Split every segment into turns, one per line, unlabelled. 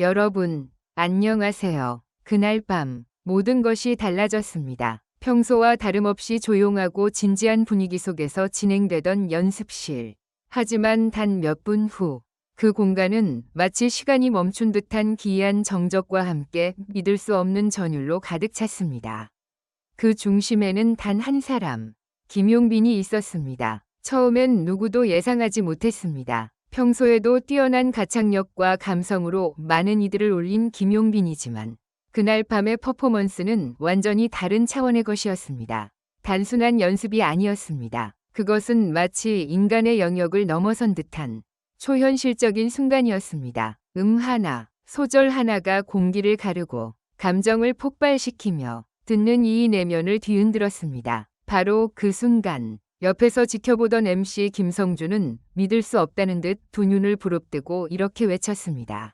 여러분, 안녕하세요. 그날 밤 모든 것이 달라졌습니다. 평소와 다름없이 조용하고 진지한 분위기 속에서 진행되던 연습실. 하지만 단 몇 분 후, 그 공간은 마치 시간이 멈춘 듯한 기이한 정적과 함께 믿을 수 없는 전율로 가득 찼습니다. 그 중심에는 단 한 사람, 김용빈이 있었습니다. 처음엔 누구도 예상하지 못했습니다. 평소에도 뛰어난 가창력과 감성으로 많은 이들을 올린 김용빈이지만 그날 밤의 퍼포먼스는 완전히 다른 차원의 것이었습니다. 단순한 연습이 아니었습니다. 그것은 마치 인간의 영역을 넘어선 듯한 초현실적인 순간이었습니다. 음 하나, 소절 하나가 공기를 가르고 감정을 폭발시키며 듣는 이의 내면을 뒤흔들었습니다. 바로 그 순간 옆에서 지켜보던 MC 김성주는 믿을 수 없다는 듯 두 눈을 부릅뜨고 이렇게 외쳤습니다.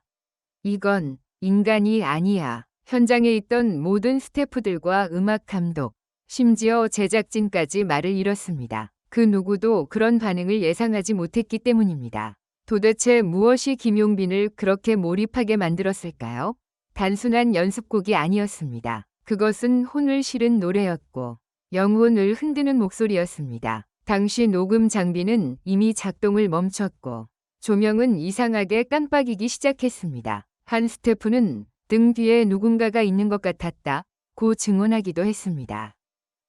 이건 인간이 아니야. 현장에 있던 모든 스태프들과 음악 감독, 심지어 제작진까지 말을 잃었습니다. 그 누구도 그런 반응을 예상하지 못했기 때문입니다. 도대체 무엇이 김용빈을 그렇게 몰입하게 만들었을까요? 단순한 연습곡이 아니었습니다. 그것은 혼을 실은 노래였고 영혼을 흔드는 목소리였습니다. 당시 녹음 장비는 이미 작동을 멈췄고 조명은 이상하게 깜빡이기 시작했습니다. 한 스태프는 등 뒤에 누군가가 있는 것 같았다. 고 증언하기도 했습니다.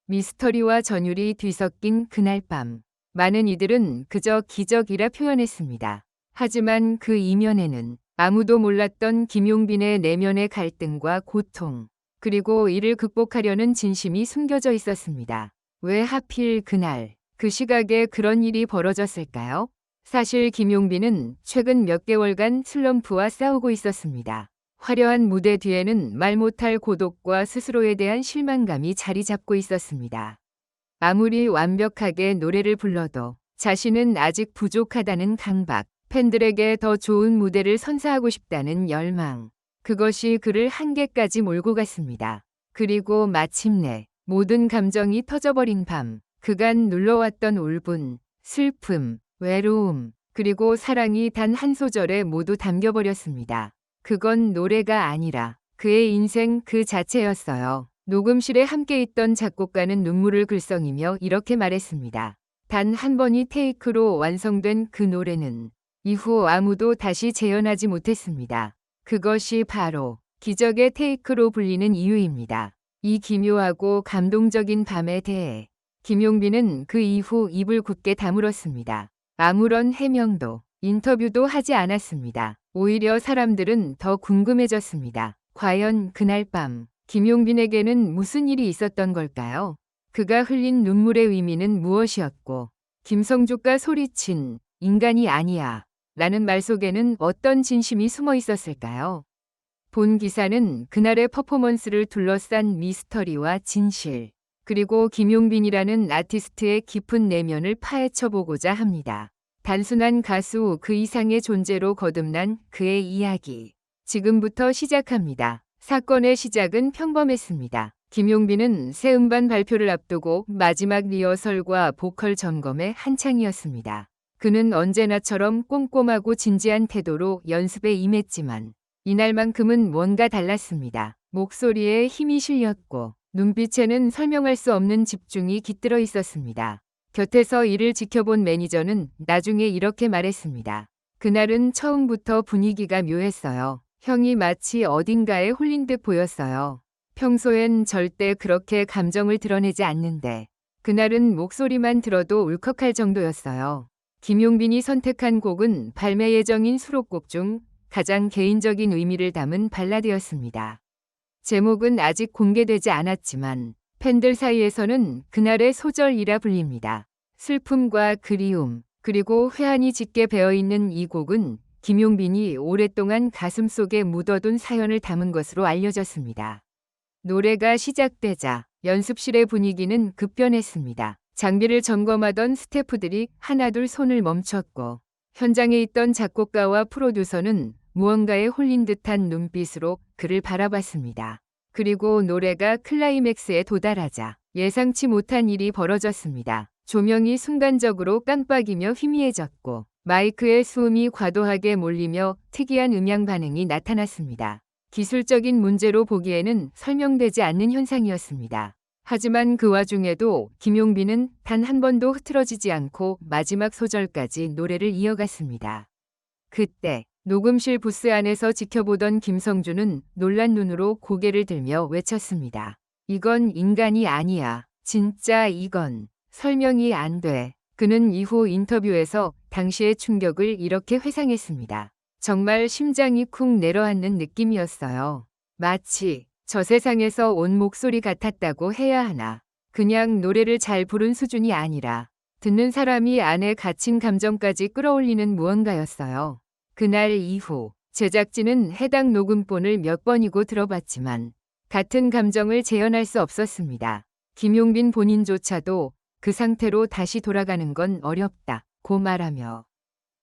미스터리와 전율이 뒤섞인 그날 밤. 많은 이들은 그저 기적이라 표현했습니다. 하지만 그 이면에는 아무도 몰랐던 김용빈의 내면의 갈등과 고통, 그리고 이를 극복하려는 진심이 숨겨져 있었습니다. 왜 하필 그날, 그 시각에 그런 일이 벌어졌을까요? 사실 김용빈은 최근 몇 개월간 슬럼프와 싸우고 있었습니다. 화려한 무대 뒤에는 말 못할 고독과 스스로에 대한 실망감이 자리 잡고 있었습니다. 아무리 완벽하게 노래를 불러도 자신은 아직 부족하다는 강박, 팬들에게 더 좋은 무대를 선사하고 싶다는 열망. 그것이 그를 한계까지 몰고 갔습니다. 그리고 마침내 모든 감정이 터져버린 밤, 그간 눌러왔던 울분, 슬픔, 외로움, 그리고 사랑이 단 한 소절에 모두 담겨버렸습니다. 그건 노래가 아니라 그의 인생 그 자체였어요. 녹음실에 함께 있던 작곡가는 눈물을 글썽이며 이렇게 말했습니다. 단 한 번이 테이크로 완성된 그 노래는 이후 아무도 다시 재현하지 못했습니다. 그것이 바로 기적의 테이크로 불리는 이유입니다. 이 기묘하고 감동적인 밤에 대해 김용빈은 그 이후 입을 굳게 다물었습니다. 아무런 해명도 인터뷰도 하지 않았습니다. 오히려 사람들은 더 궁금해졌습니다. 과연 그날 밤 김용빈에게는 무슨 일이 있었던 걸까요? 그가 흘린 눈물의 의미는 무엇이었고 김성주가 소리친 인간이 아니야 라는 말 속에는 어떤 진심이 숨어 있었을까요? 본 기사는 그날의 퍼포먼스를 둘러싼 미스터리와 진실, 그리고 김용빈이라는 아티스트의 깊은 내면을 파헤쳐 보고자 합니다. 단순한 가수 그 이상의 존재로 거듭난 그의 이야기. 지금부터 시작합니다. 사건의 시작은 평범했습니다. 김용빈은 새 음반 발표를 앞두고 마지막 리허설과 보컬 점검에 한창이었습니다. 그는 언제나처럼 꼼꼼하고 진지한 태도로 연습에 임했지만 이날만큼은 뭔가 달랐습니다. 목소리에 힘이 실렸고 눈빛에는 설명할 수 없는 집중이 깃들어 있었습니다. 곁에서 이를 지켜본 매니저는 나중에 이렇게 말했습니다. 그날은 처음부터 분위기가 묘했어요. 형이 마치 어딘가에 홀린 듯 보였어요. 평소엔 절대 그렇게 감정을 드러내지 않는데 그날은 목소리만 들어도 울컥할 정도였어요. 김용빈이 선택한 곡은 발매 예정인 수록곡 중 가장 개인적인 의미를 담은 발라드였습니다. 제목은 아직 공개되지 않았지만 팬들 사이에서는 그날의 소절이라 불립니다. 슬픔과 그리움, 그리고 회한이 짙게 배어있는 이 곡은 김용빈이 오랫동안 가슴 속에 묻어둔 사연을 담은 것으로 알려졌습니다. 노래가 시작되자 연습실의 분위기는 급변했습니다. 장비를 점검하던 스태프들이 하나둘 손을 멈췄고 현장에 있던 작곡가와 프로듀서는 무언가에 홀린 듯한 눈빛으로 그를 바라봤습니다. 그리고 노래가 클라이맥스에 도달하자 예상치 못한 일이 벌어졌습니다. 조명이 순간적으로 깜빡이며 희미해졌고 마이크에 수음이 과도하게 몰리며 특이한 음향 반응이 나타났습니다. 기술적인 문제로 보기에는 설명되지 않는 현상이었습니다. 하지만 그 와중에도 김용빈은 단 한 번도 흐트러지지 않고 마지막 소절까지 노래를 이어갔습니다. 그때 녹음실 부스 안에서 지켜보던 김성주는 놀란 눈으로 고개를 들며 외쳤습니다. 이건 인간이 아니야. 진짜 이건 설명이 안 돼. 그는 이후 인터뷰에서 당시의 충격을 이렇게 회상했습니다. 정말 심장이 쿵 내려앉는 느낌이었어요. 마치 저 세상에서 온 목소리 같았다고 해야 하나. 그냥 노래를 잘 부른 수준이 아니라 듣는 사람이 안에 갇힌 감정까지 끌어올리는 무언가였어요. 그날 이후 제작진은 해당 녹음본을 몇 번이고 들어봤지만 같은 감정을 재현할 수 없었습니다. 김용빈 본인조차도 그 상태로 다시 돌아가는 건 어렵다. 고 말하며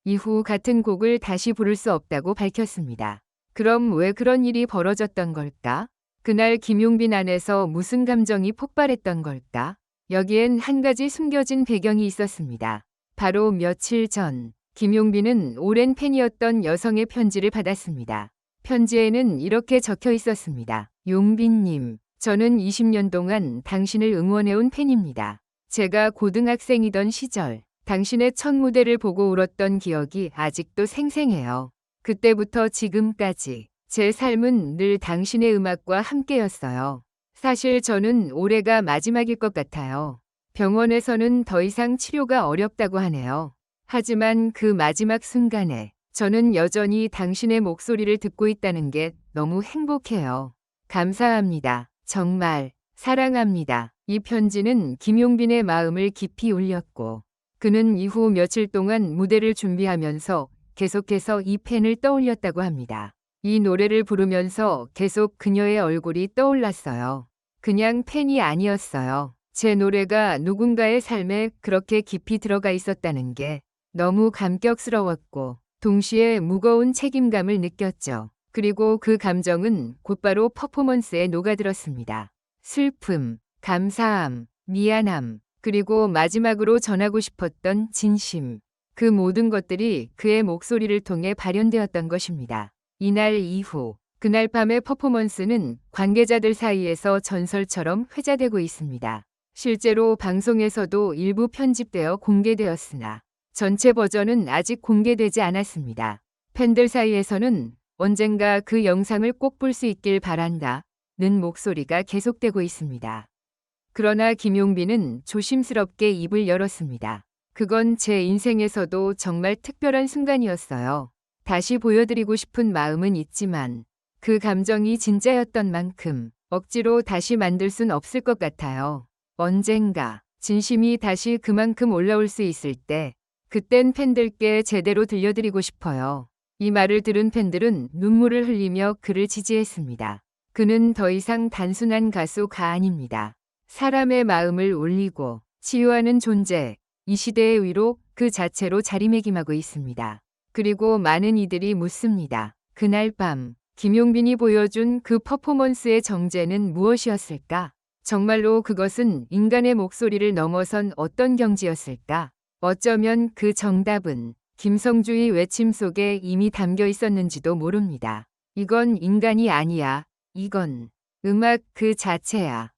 이후 같은 곡을 다시 부를 수 없다고 밝혔습니다. 그럼 왜 그런 일이 벌어졌던 걸까? 그날 김용빈 안에서 무슨 감정이 폭발했던 걸까? 여기엔 한 가지 숨겨진 배경이 있었습니다. 바로 며칠 전 김용빈은 오랜 팬이었던 여성의 편지를 받았습니다. 편지에는 이렇게 적혀 있었습니다. 용빈님, 저는 20년 동안 당신을 응원해온 팬입니다. 제가 고등학생이던 시절 당신의 첫 무대를 보고 울었던 기억이 아직도 생생해요. 그때부터 지금까지 제 삶은 늘 당신의 음악과 함께였어요. 사실 저는 올해가 마지막일 것 같아요. 병원에서는 더 이상 치료가 어렵다고 하네요. 하지만 그 마지막 순간에 저는 여전히 당신의 목소리를 듣고 있다는 게 너무 행복해요. 감사합니다. 정말 사랑합니다. 이 편지는 김용빈의 마음을 깊이 울렸고 그는 이후 며칠 동안 무대를 준비하면서 계속해서 이 팬을 떠올렸다고 합니다. 이 노래를 부르면서 계속 그녀의 얼굴이 떠올랐어요. 그냥 팬이 아니었어요. 제 노래가 누군가의 삶에 그렇게 깊이 들어가 있었다는 게 너무 감격스러웠고 동시에 무거운 책임감을 느꼈죠. 그리고 그 감정은 곧바로 퍼포먼스에 녹아들었습니다. 슬픔, 감사함, 미안함, 그리고 마지막으로 전하고 싶었던 진심. 그 모든 것들이 그의 목소리를 통해 발현되었던 것입니다. 이날 이후, 그날 밤의 퍼포먼스는 관계자들 사이에서 전설처럼 회자되고 있습니다. 실제로 방송에서도 일부 편집되어 공개되었으나 전체 버전은 아직 공개되지 않았습니다. 팬들 사이에서는 언젠가 그 영상을 꼭 볼 수 있길 바란다. 는 목소리가 계속되고 있습니다. 그러나 김용빈은 조심스럽게 입을 열었습니다. 그건 제 인생에서도 정말 특별한 순간이었어요. 다시 보여드리고 싶은 마음은 있지만 그 감정이 진짜였던 만큼 억지로 다시 만들 순 없을 것 같아요. 언젠가 진심이 다시 그만큼 올라올 수 있을 때 그땐 팬들께 제대로 들려드리고 싶어요. 이 말을 들은 팬들은 눈물을 흘리며 그를 지지했습니다. 그는 더 이상 단순한 가수가 아닙니다. 사람의 마음을 울리고 치유하는 존재, 이 시대의 위로 그 자체로 자리매김하고 있습니다. 그리고 많은 이들이 묻습니다. 그날 밤 김용빈이 보여준 그 퍼포먼스의 정제는 무엇이었을까? 정말로 그것은 인간의 목소리를 넘어선 어떤 경지였을까? 어쩌면 그 정답은 김성주의 외침 속에 이미 담겨 있었는지도 모릅니다. 이건 인간이 아니야. 이건 음악 그 자체야.